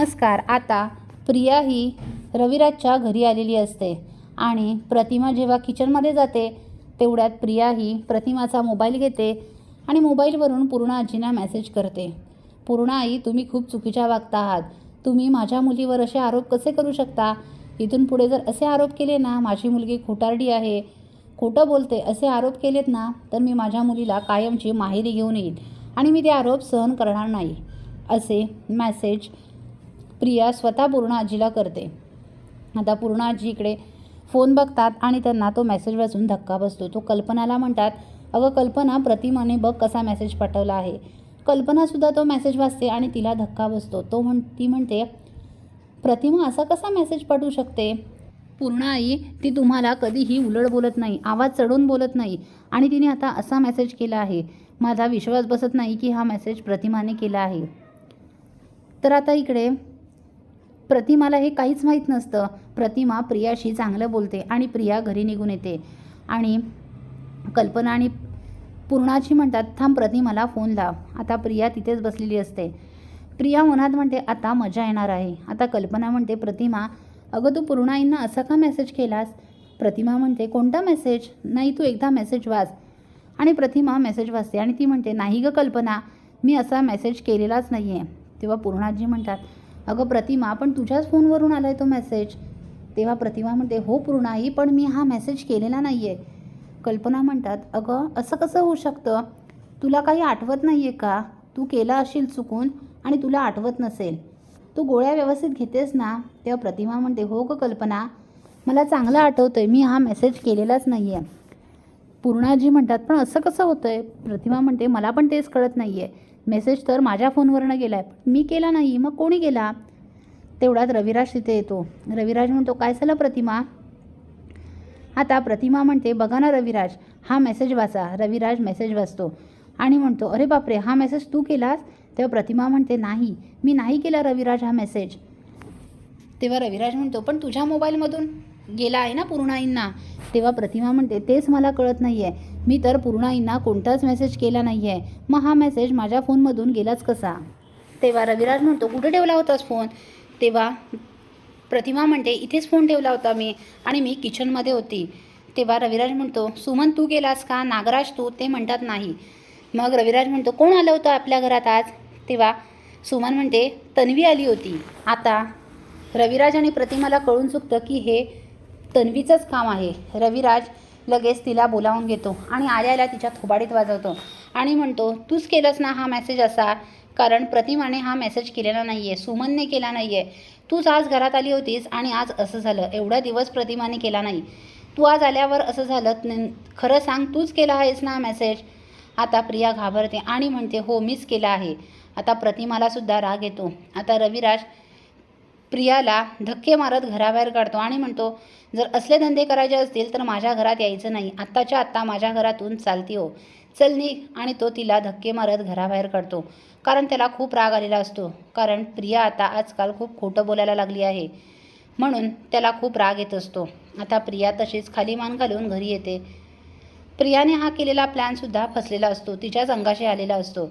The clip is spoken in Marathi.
नमस्कार. आता प्रिया ही रविराजच्या घरी आलेली असते आणि प्रतिमा जेव्हा किचनमध्ये जाते तेवढ्यात प्रिया ही प्रतिमाचा मोबाईल घेते आणि मोबाईलवरून पूर्ण आजींना मेसेज करते. पूर्ण आई तुम्ही खूप चुकीच्या वागता आहात. तुम्ही माझ्या मुलीवर असे आरोप कसे करू शकता? इथून पुढे जर असे आरोप केले ना माझी मुलगी खोटारडी आहे. खोटं बोलते असे आरोप केलेत ना तर मी माझ्या मुलीला कायमची माहेरी घेऊन येईल आणि मी ते आरोप सहन करणार नाही असे मॅसेज प्रिया स्वतः पूर्ण आजीला करते. आता पूर्ण आजी इकडे फोन बघतात आणि त्यांना तो मेसेज वाचून धक्का बसतो. तो कल्पनाला म्हणतात अगं कल्पना प्रतिमाने बघ कसा मेसेज पाठवला आहे. कल्पनासुद्धा तो मेसेज वाचते आणि तिला धक्का बसतो. तो म्हण ती म्हणते प्रतिमा असा कसा मेसेज पाठवू शकते? पूर्ण आई ती तुम्हाला कधीही उलट बोलत नाही आवाज चढून बोलत नाही आणि तिने आता असा मेसेज केला आहे. माझा विश्वास बसत नाही की हा मेसेज प्रतिमाने केला आहे. तर आता इकडे प्रतिमाला हे काहीच माहीत नसतं. प्रतिमा प्रियाशी चांगलं बोलते आणि प्रिया घरी निघून येते. आणि कल्पना आणि पूर्णाची म्हणतात थांब प्रतिमाला फोन लाव. आता प्रिया तिथेच बसलेली असते. प्रिया मनात म्हणते आता मजा येणार आहे. आता कल्पना म्हणते प्रतिमा अगं तू पूर्णाईंना असा का मेसेज केलास? प्रतिमा म्हणते कोणता मेसेज नाही तू एकदा मेसेज वाच. आणि प्रतिमा मेसेज वाचते आणि ती म्हणते नाही गं कल्पना मी असा मेसेज केलेलाच नाही आहे तेव्हा पूर्णाजी म्हणतात अगं प्रतिमा पण तुझ्याच फोनवरून आला आहे तो मेसेज तेव्हा प्रतिमा म्हणते हो पूर्णाई पण मी हा मेसेज केलेला नाही आहे कल्पना म्हणतात अगं असं कसं होऊ शकतं? तुला काही आठवत नाही आहे का? तू केला असेल चुकून आणि तुला आठवत नसेल. तू गोळ्या व्यवस्थित घेतेस ना? तेव्हा प्रतिमा म्हणते हो ग कल्पना मला चांगलं आठवतं आहे मी हा मेसेज केलेलाच नाही आहे पूर्णाजी म्हणतात पण असं कसं होतं आहे प्रतिमा म्हणते मला पण तेच कळत नाही आहे मेसेज तर माझ्या फोनवरनं गेला आहे पण मी केला नाही मग कोणी गेला? तेवढ्यात रविराज तिथे येतो. रविराज म्हणतो काय झालं प्रतिमा? आता प्रतिमा म्हणते बघा ना रविराज हा मेसेज वाचा. रविराज मेसेज वाचतो आणि म्हणतो अरे बापरे हा मेसेज तू केलास? तेव्हा प्रतिमा म्हणते नाही मी नाही केला रविराज हा मेसेज. तेव्हा रविराज म्हणतो पण तुझ्या मोबाईलमधून गेला आहे ना पूर्णाईंना. तेव्हा प्रतिमा म्हणते तेच मला कळत नाही आहे मी तर पूर्णाईंना कोणताच मेसेज केला नाही आहे मग हा मेसेज माझ्या फोनमधून गेलाच कसा? तेव्हा रविराज म्हणतो कुठे ठेवला होतास फोन तेव्हा प्रतिमा म्हणते इथेच फोन ठेवला होता मी आणि मी किचनमध्ये होती. तेव्हा रविराज म्हणतो सुमन तू गेलास का? नागराज तू? ते म्हणतात नाही. मग रविराज म्हणतो कोण आलं होतं आपल्या घरात आज? तेव्हा सुमन म्हणते तन्वी आली होती. आता रविराज आणि प्रतिमाला कळून चुकतं की हे तन्वीचंच काम आहे. रविराज लगेच तिला बोलावून घेतो आणि आल्याला तिच्या थोबाडीत वाजवतो. आणि म्हणतो तूच केलंस ना हा मेसेज असा? कारण प्रतिमाने हा मेसेज केलेला नाही आहे सुमनने केला नाही आहे तूच आज घरात आली होतीस आणि आज असं झालं. एवढा दिवस प्रतिमाने केला नाही. तू आज आल्यावर असं झालं. न- खरं सांग तूच केला आहेस ना मेसेज आता प्रिया घाबरते आणि म्हणते हो मीच केला आहे. आता प्रतिमालासुद्धा राग येतो. आता रविराज प्रियाला धक्के मारत घराबाहेर काढतो आणि म्हणतो जर असले धंदे करायचे असतील तर माझ्या घरात यायचं नाही. आत्ताच्या आत्ता माझ्या घरातून चालती हो. चल निघ. आणि तो तिला धक्के मारत घराबाहेर काढतो. कारण त्याला खूप राग आलेला असतो. कारण प्रिया आता आजकाल खूप खोटं बोलायला लागली आहे. म्हणून त्याला खूप राग येत असतो. आता प्रिया तशीच खाली मान घालून घरी येते. प्रियाने हा केलेला प्लॅनसुद्धा फसलेला असतो. तिच्याच अंगाशी आलेला असतो.